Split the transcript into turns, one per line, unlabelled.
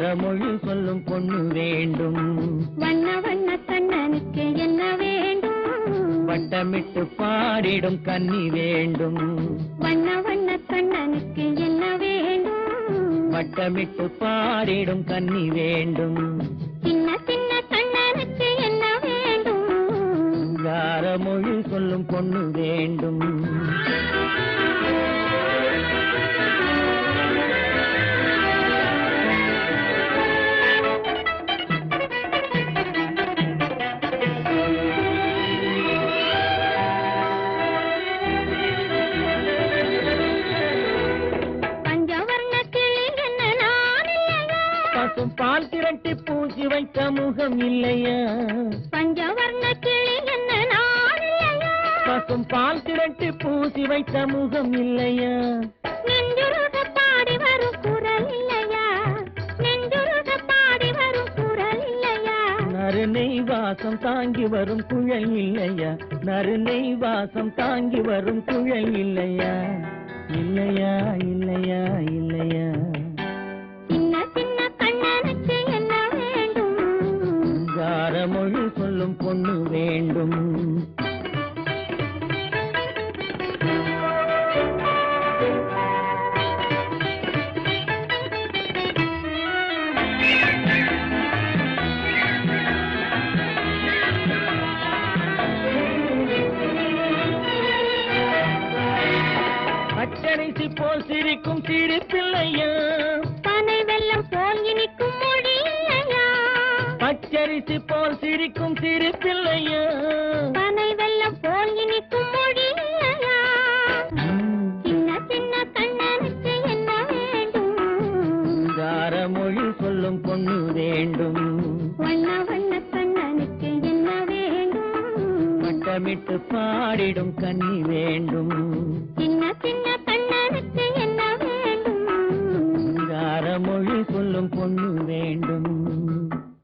காரமொழி சொல்லும் பொண்ணு வேண்டும்.
வண்ண வண்ண கண்ணனுக்கு என்ன வேண்டும்?
வட்டமிட்டு பாடிடும் கன்னி வேண்டும்.
வண்ண வண்ண கண்ணனுக்கு என்ன வேண்டும்?
வட்டமிட்டு பாடிடும் கன்னி வேண்டும்.
சின்ன சின்ன கண்ணனுக்கு என்ன வேண்டும்?
காரமொழி சொல்லும் பொண்ணு வேண்டும். பசும் பால் திரட்டி பூசி வைத்த முகம் இல்லையா?
பஞ்சவர்ண கிளி என்ன
பசும் பால் திரட்டி பூசி வைத்த முகம் இல்லையா?
நெஞ்சுருக பாடி வரும் குரல் இல்லையா? நெஞ்சுருக பாடி வரும் குரல் இல்லையா?
நறுநெய் வாசம் தாங்கி வரும் குழல் இல்லையா? நறுநெய் வாசம் தாங்கி வரும் குழல் இல்லையா? காரமொழி சொல்லும் பொண்ணு வேண்டும். பச்சரிசி போல் சிரிக்கும் சிரிப்பில்லையா பச்சரிசி போல் சிரிக்கும் சிரிப்பில்லையா.
பனை வெள்ளம் போல் இனிக்கும் மொழி சின்ன சின்ன
காரமொழி சொல்லும் பொண்ணு வேண்டும்.
வண்ண வண்ண கண்ணனுக்கு என்ன வேண்டும்?
வட்டமிட்டு பாடிடும் கன்னி வேண்டும்.